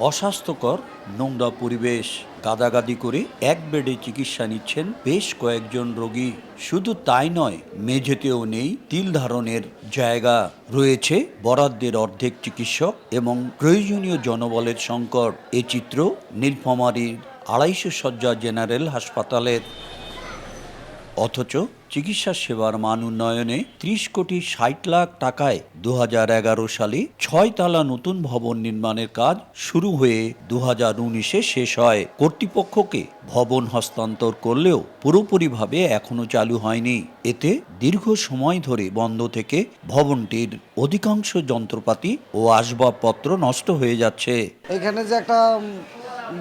অস্বাস্থ্যকর, নোংরা পরিবেশ। গাদাগাদি করে এক বেডে চিকিৎসা নিচ্ছেন বেশ কয়েকজন রোগী। শুধু তাই নয়, মেঝেতেও নেই তিল ধারণের জায়গা। রয়েছে বরাদ্দের অর্ধেক চিকিৎসক এবং প্রয়োজনীয় জনবলের সংকট। এ চিত্র নীলফামারীর আড়াইশো শয্যা জেনারেল হাসপাতালের। অথচ চিকিৎসা সেবার মান উন্নয়নে ত্রিশ কোটি ষাট লাখ টাকায় দু হাজার সালে ছয় তালা নতুন ভবন নির্মাণের কাজ শুরু হয়ে দু হাজার উনিশে শেষ হয়। কর্তৃপক্ষকে ভবন হস্তান্তর করলেও পুরোপুরিভাবে এখনও চালু হয়নি। এতে দীর্ঘ সময় ধরে বন্ধ থেকে ভবনটির অধিকাংশ যন্ত্রপাতি ও আসবাবপত্র নষ্ট হয়ে যাচ্ছে। এখানে যে একটা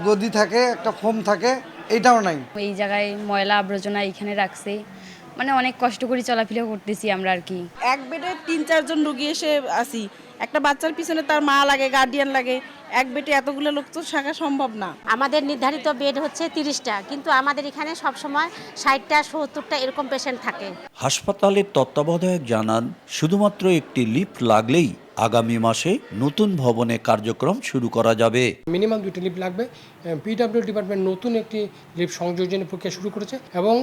গদি থাকে, একটা ফোম থাকে এটাও নাই। এই জায়গায় ময়লা আবর্জনা এখানে রাখছে। মানে অনেক কষ্ট করে চলাফেরা করতেছি আমরা আর কি। এক বেডে তিন চারজন রুগী এসে আসি একটা বাচ্চার পিছনে তার মা লাগে গার্ডিয়ান লাগে। এক বেডে এতগুলো লোক তো থাকা সম্ভব না। আমাদের নির্ধারিত বেড হচ্ছে তিরিশটা কিন্তু আমাদের এখানে সবসময় ষাটটা সত্তরটা এরকম পেশেন্ট থাকে। হাসপাতালের তত্ত্বাবধায়ক জানান শুধুমাত্র একটি লিফট লাগলেই আগামী মাসে নতুন ভবনে কার্যক্রম শুরু করা যাবে। মিনিমাম দুটি লিফট লাগবে। পিডাব্লিউ ডিপার্টমেন্ট নতুন একটি লিফট সংযোজনের প্রক্রিয়া শুরু করেছে এবং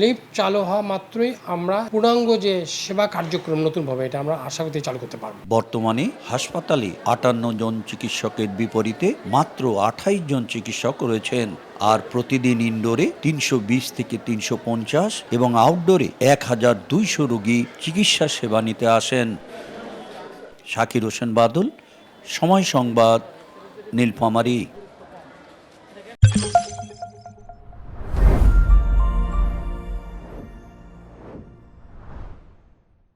লিফট চালু হওয়া মাত্রই আমরা পূর্ণাঙ্গ যে সেবা কার্যক্রম নতুনভাবে এটা আমরা আশা করতে চালু করতে পারব। বর্তমানে হাসপাতালে আটান্ন জন চিকিৎসকের বিপরীতে মাত্র আঠাইশ জন চিকিৎসক রয়েছেন। আর প্রতিদিন ইনডোরে তিনশো বিশ থেকে তিনশো পঞ্চাশ এবং আউটডোরে এক হাজার দুইশো রোগী চিকিৎসা সেবা নিতে আসেন। শাকির হোসেন বাদল সময় সংবাদ নীলফামারী।